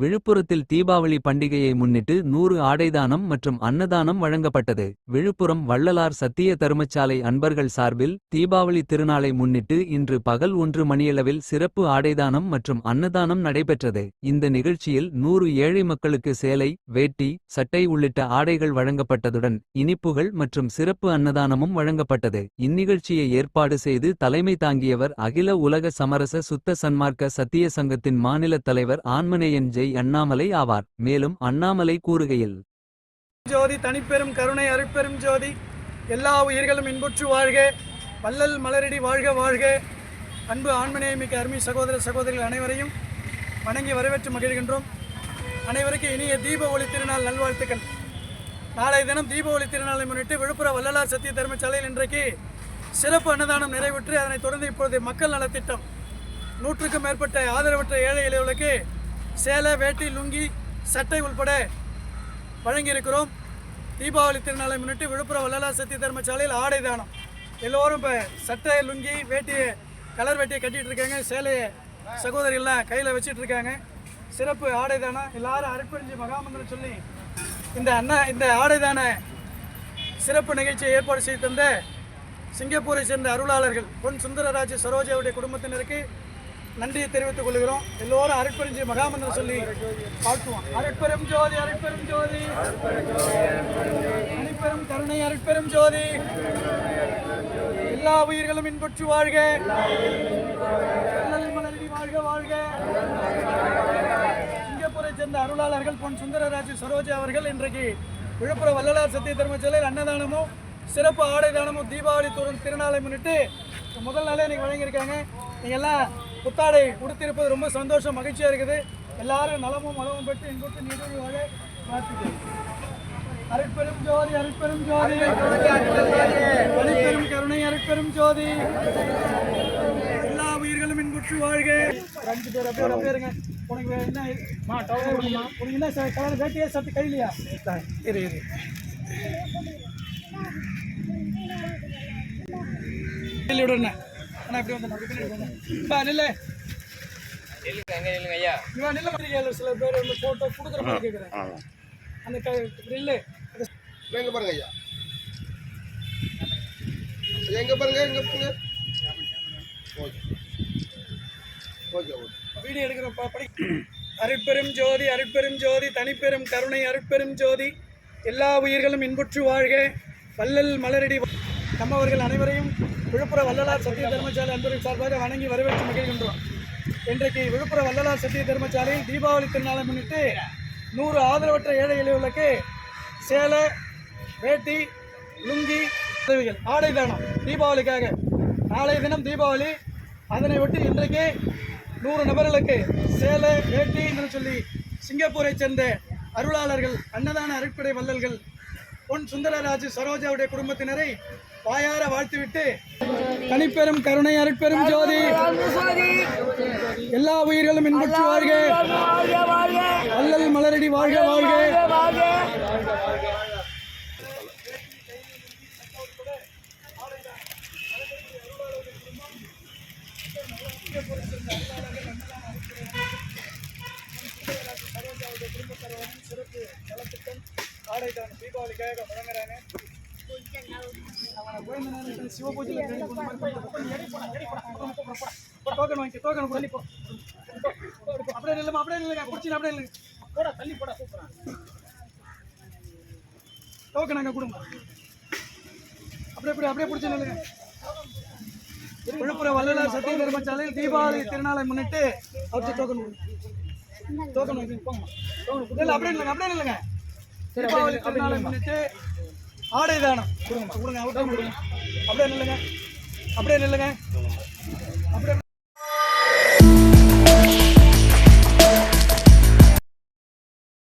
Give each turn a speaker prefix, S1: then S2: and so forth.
S1: விழுப்புரத்தில் தீபாவளி பண்டிகையை முன்னிட்டு நூறு ஆடைதானம் மற்றும் அன்னதானம் வழங்கப்பட்டது. விழுப்புரம் வள்ளலார் சத்திய தருமச்சாலை அன்பர்கள் சார்பில் தீபாவளி திருநாளை முன்னிட்டு இன்று பகல் ஒன்று மணியளவில் சிறப்பு ஆடைதானம் மற்றும் அன்னதானம் நடைபெற்றது. இந்த நிகழ்ச்சியில் நூறு ஏழை மக்களுக்கு சேலை வேட்டி சட்டை உள்ளிட்ட ஆடைகள் வழங்கப்பட்டதுடன் இனிப்புகள் மற்றும் சிறப்பு அன்னதானமும் வழங்கப்பட்டது. இந்நிகழ்ச்சியை ஏற்பாடு செய்து தலைமை தாங்கியவர் அகில உலக சமரச சுத்த சன்மார்க்க சத்திய சங்கத்தின் மாநில தலைவர் ஆன்மநேயன் ஜெய் அண்ணாமலை ஆவார். மேலும் அண்ணாமலை கூறுகையில்
S2: ஜோதி தனிப்பெரும் கருணை அருட்பெரும் ஜோதி எல்லா உயிர்களும் இன்புற்று வாழ்க வள்ளல் மலரடி வாழ்க வாழ்க. அன்பு ஆண்மநேயமிக்க அருமை சகோதர சகோதரிகள் அனைவரையும் வணங்கி வரவேற்று மகிழ்கின்றோம். அனைவருக்கும் இனிய தீப ஒளி திருநாள் நல்வாழ்த்துக்கள். நாளைய தினம் தீப ஒளி திருநாளை முன்னிட்டு விழுப்புரம் வள்ளலார் சத்திய தர்மசாலையில் இன்றைக்கு சிறப்பு அன்னதானம் நிறைவேற்று அதனைத் தொடர்ந்து இப்பொழுது மக்கள் நலத்திட்டம். நூற்றுக்கும் மேற்பட்ட ஆதரவற்ற ஏழை எளியவர்களுக்கு சேலை வேட்டி லுங்கி சட்டை உள்பட வழங்கியிருக்கிறோம். தீபாவளி திருநாளை முன்னிட்டு விழுப்புரம் வள்ளலா சத்திய தர்மசாலையில் ஆடை தானம். எல்லோரும் இப்போ சட்டை லுங்கி வேட்டியை கலர் வேட்டியை கட்டிட்டு இருக்காங்க. சேலையை சகோதரிகள்லாம் கையில் வச்சுட்டு இருக்காங்க. சிறப்பு ஆடை தானம். எல்லாரும் அர்ப்பணிஞ்சு மகாமந்திரம் சொல்லி இந்த அண்ணா இந்த ஆடை தான சிறப்பு நிகழ்ச்சியை ஏற்பாடு செய்து தந்த சிங்கப்பூரை சேர்ந்த அருளாளர்கள் பொன் சுந்தரராஜ சரோஜாவுடைய குடும்பத்தினருக்கு நன்றியை தெரிவித்துக் கொள்கிறோம். எல்லோரும் அருட்பெருஞ்சி மகாமந்திரம் சொல்லி வாழ்த்துவோம். அருட்பெரும் ஜோதி அருட்பெரும் ஜோதி. அனைப்பெரும் கருணை அருட்பெரும் ஜோதி. எல்லா உயிர்களும் இன்பற்று வாழ்க. வாழ்க வாழ்க. சிங்கப்பூரை சேர்ந்த அருளாளர்கள் பொன் சுந்தரராஜ் சரோஜா அவர்கள் இன்றைக்கு விழுப்புரம் வள்ளலார் சத்திய தர்மசாலையில் அன்னதானமும் சிறப்பு ஆடை தானமும் தீபாவளி திருநாளை முன்னிட்டு முதல் நாளே இன்னைக்கு வழங்கியிருக்காங்க. நீங்கள் எல்லாம் புத்தாடை உடுத்திருப்பது ரொம்ப சந்தோஷம் மகிழ்ச்சியாக இருக்குது. எல்லாரும் நலமும் வளமும் பெற்று இன்புற்று நிகழ்வாக வாழ்த்துக்கிறேன் அருட்பெரும் ஜோதி அருட்பெரும் ஜோதி. அருட்பெரும் கருணை அருட்பெரும் ஜோதி. எல்லா உயிர்களும் இன்புற்று வாழ்க. அஞ்சு பேர் அப்படியே இருங்க உனக்கு என்ன உனக்கு என்ன கலர் வேட்டியா சத்து கையிலையா? இரு இரு. விடுறேன் அண்ணா இப்படி வந்து இவன் நில்ல. மாட்டேங்க சில பேர் வந்து போட்டோ கொடுக்குற மாதிரி கேட்குறேன் அந்த நில்லு.
S3: எங்க பாருங்க ஐயா. எங்க பாருங்க எங்க பாருங்க. Okay okay. ஓகே
S2: வீடியோ படி. அருட்பெரும் ஜோதி அருட்பெரும் ஜோதி தனிப்பெரும் கருணை அருட்பெரும் ஜோதி. எல்லா உயிர்களும் இன்புற்று வாழ்க. வள்ளல் மலரடி. நம்மவர்கள் அனைவரையும் விழுப்புரம் வள்ளலார் சத்திய தர்மசாலை அன்பர்கள் சார்பாக வணங்கி வரவேற்று மகிழ்கின்றோம். இன்றைக்கு விழுப்புரம் வள்ளலார் சத்திய தர்மசாலையில் தீபாவளி திருநாளை முன்னிட்டு நூறு ஆதரவற்ற ஏழை எளியவர்களுக்கு சேலை வேட்டி லுங்கி உதவிகள் ஆடை தானம் தீபாவளிக்காக. நாளைய தினம் தீபாவளி. அதனை ஒட்டி இன்றைக்கு நூறு நபர்களுக்கு சேலை வேட்டி என்று சொல்லி சிங்கப்பூரை சேர்ந்த அருளாளர்கள் அன்னதான அருட்படை வள்ளல்கள் பொன் சுந்தரராஜு சரோஜாவுடைய குடும்பத்தினரை வாயார வாழ்த்துவிட்டு தனிப்பெரும் கருணை அருட்பெரும் ஜோதி. எல்லா உயிர்களும் இன்புற்று வாழ்க. அல்லல் மலரடி வாழ்க வாழ்க. சிறப்பு நலத்திட்டம் வழங்குறாங்க தீபாவளிக்காக கோயந்த நேரத்தில் டோக்கன் வாங்கி டோக்கன் போட போ அப்படியே நில்லுமா அப்படியே நில்லுங்க பிடிச்சி அப்படியே நில்லுங்க போடா தள்ளி போடா சூப்பரா டோக்கன் அங்கே கொடுங்க அப்படியே அப்படியே அப்படியே பிடிச்சி நில்லுங்க விழுப்புரம் வள்ளலார் சத்திய தர்மசாலையில் தீபாவளி திருநாளை முன்னிட்டு அவருக்கு டோக்கன் கொடுங்க டோக்கன் வாங்கி போங்க டோக்கன் அப்படியே இல்லைங்க அப்படியே இல்லைங்க தீபாவளி திருநாளை முன்னிட்டு ஆடை தானம் கொடுங்க கொடுங்க அவுட் கொடுங்க. அப்படியே நில்லுங்க. அப்படியே நில்லுங்க. அப்படியே